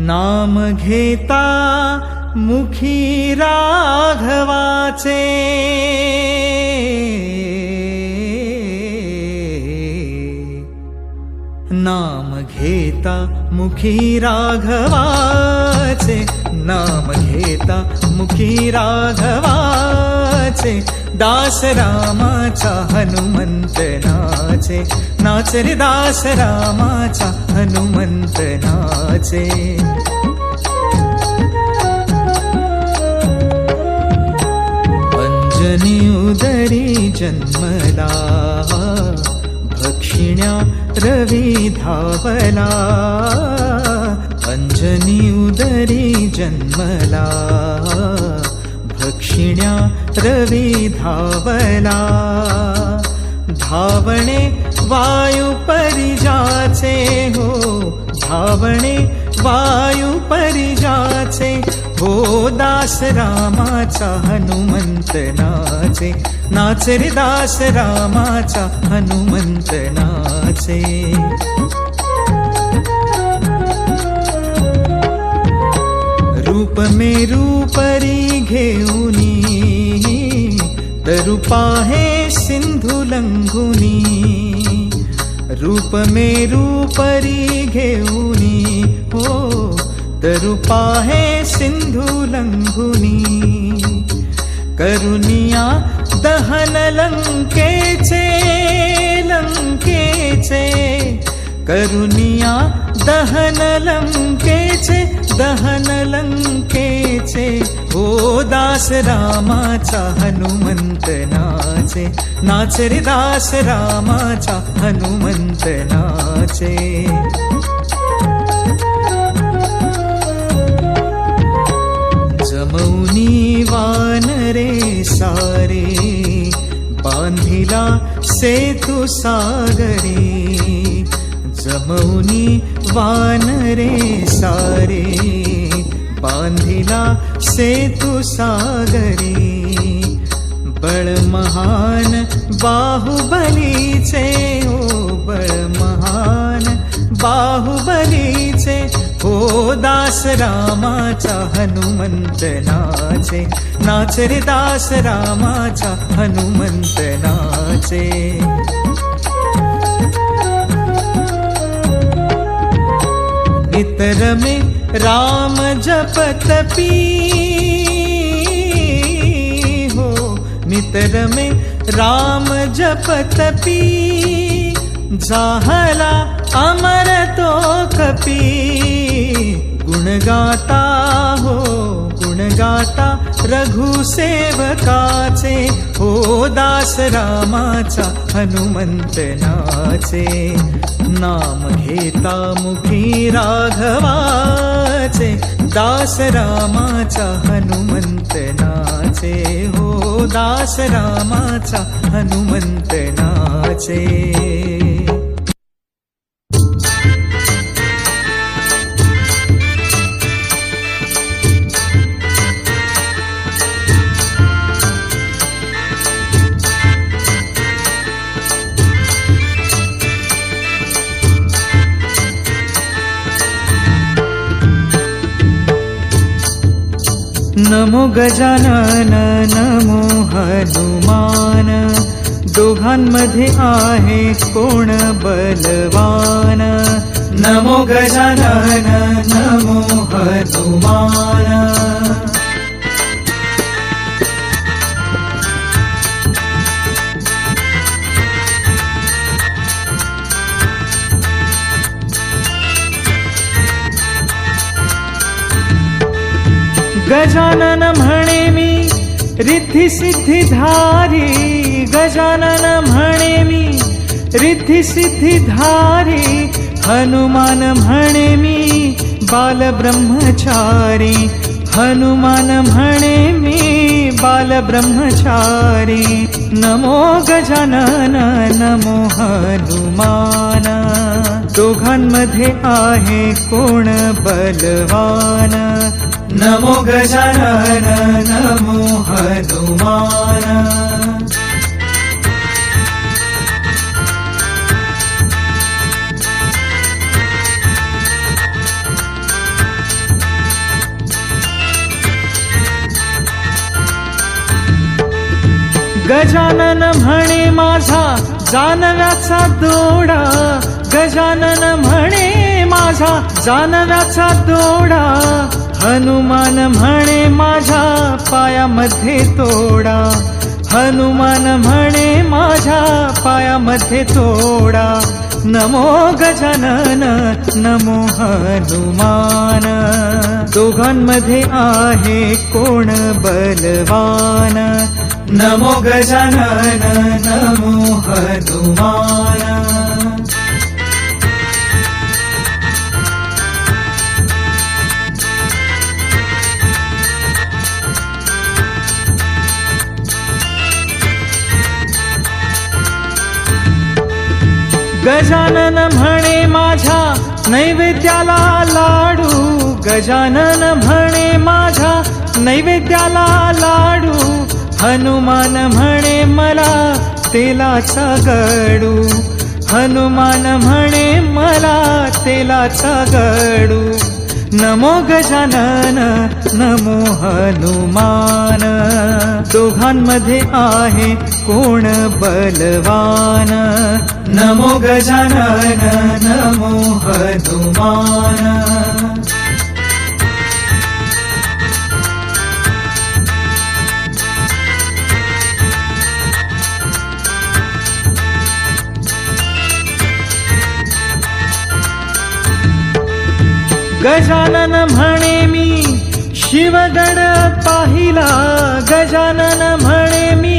नाम घेता मुखी राघवाचे. नाम घेता मुखी राघवाचे. नाम घेता मुखी राघवा नाचे दास रामाचा हनुमंत नाचे. नाच रे दास रामाचा हनुमंत नाचे. अंजनी उदरी जन्मला भक्षिण्या रवी धावला. अंजनी उदरी जन्मला भक्षिण्या रवी धावला धावणे वायू परिजाचे हो धावणे वायू परिजाचे हो दास रामाचा हनुमंत नाचे नाच रे दास रामाचा हनुमंत नाचे. रूप मे रूपरी घेऊ हे सिन्धु लघुनी रमे तृपा हे सिन्धु लघुनि करु दहन लङ्के चे लङ्के चे करुनिया दहन लंकेचे दहन लंकेचे. ओ दास रामाचा हनुमंत नाचे नाच रे दास रामाचा हनुमंत नाचे जमौनी वानरे सारे बांधिला सेतु सागरी. मौनी वानरे सारे बांधिला सेतु सागरी। बळ महान बाहुबलीचे हो बळ महान बाहुबलीचे हो दास रामाचा हनुमंत नाचे। नाच रे दास रामाचा हनुमंत नाचे। इतर में राम जपत पी हो नितर में राम जपत पी जाहला अमर तो कपी गुण गाता हो गुण गाता रघु सेवकाचे हो दास रामाचा हनुमंत नाचे नाम घेता मुखी राघवाचे दास रामाचा हनुमंत नाचे हो दास रामाचा हनुमंत नाचे नमो गजानन नमो हनुमान दोघांमध्ये आहे कोण बलवान? नमो गजानन नमो हनुमान गजानन म्हणे मी रिद्धी सिद्धी धारी गजानन म्हणे मी रिद्धी सिद्धी धारी हनुमान म्हणे मी बाल ब्रह्मचारी हनुमान म्हणे मी बाल ब्रह्मचारी नमो गजानन नमो हनुमान. दोघांमध्ये आहे कोण बलवान? नमो गजानन नमो हनुमान। गजानन म्हणे माझा जानव्याचा दोडा. गजानन म्हणे माझा जानव्याचा दोडा. हनुमान म्हणे माझ्या पायामध्ये तोडा. हनुमान म्हणे माझ्या पायामध्ये तोडा. नमो गजानन नमो हनुमान. दोघांमध्ये आहे कोण बलवान? नमो गजानन नमो हनुमान. गजानन म्हणे माझ्या नैवेद्याला लाडू. गजानन म्हणे माझ्या नैवेद्याला लाडू. हनुमान म्हणे मला तेलाचा गडू. हनुमान म्हणे मला तेलाचा गडू. नमो गजानन नमो हनुमान. दोघांमध्ये आहे कोण बलवान? नमो गजानन नमो हनुमान। गजानन म्हणे मी शिवगड पाहिला. गजानन म्हणे मी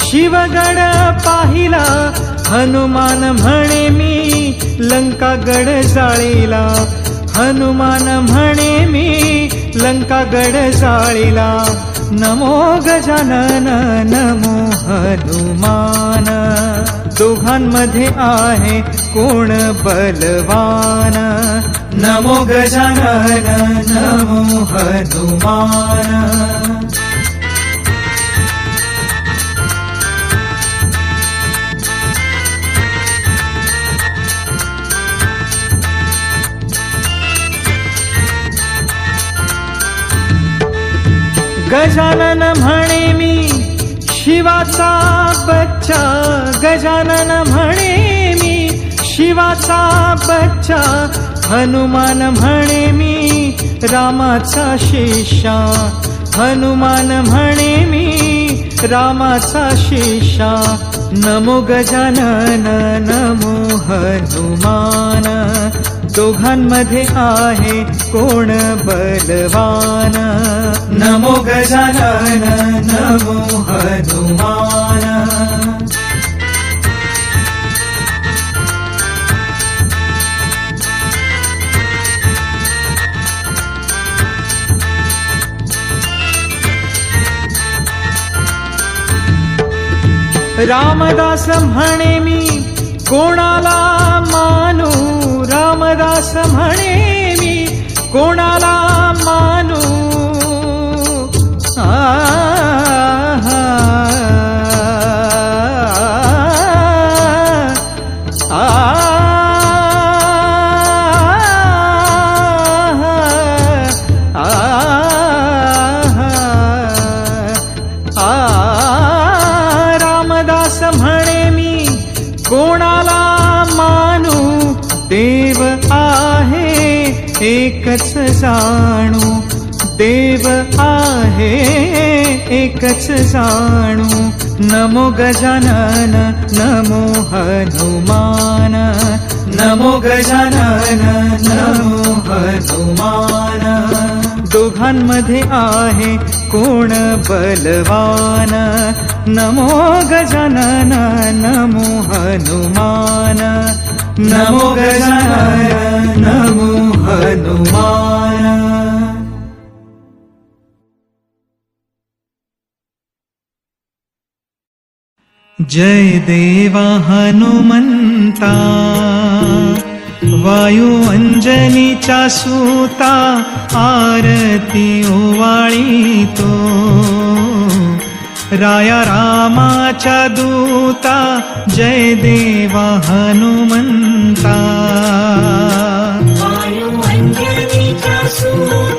शिवगड पाहिला. हनुमान म्हणे मी लंकागड जाळीला. हनुमान म्हणे मी लंकागड जाळीला. नमो गजानन नमो हनुमान. दोघांमध्ये आहे कोण बलवान? नमो गजानन नमो हनुमान. गजानन म्हणे मी शिवाचा बच्चा. गजानन म्हणे मी शिवाचा बच्चा. हनुमान म्हणे मी रामाचा शिष्या. हनुमान म्हणे मी रामाचा शिष्या. नमो गजानन नमो हनुमान. दोघांमध्ये आहे कोण बलवान? नमो गजानन नमो हनुमान. रामदास म्हणे मी कोणाला रामदास म्हणे एकच जाणू देव आहे एकच जाणू नमो गजानन नमो हनुमान नमो गजानन नमो हनुमान. दोघांमध्ये आहे कोण बलवान नमो गजानन नमो हनुमान नमो गजानन. जय जयदेवाहनुमन्ता हनुमन्ता। च सूता आरति ओ वाणीतो रायारामा च दूता जय देवा हनुमन्ता। जयदेवाहनुमन्ता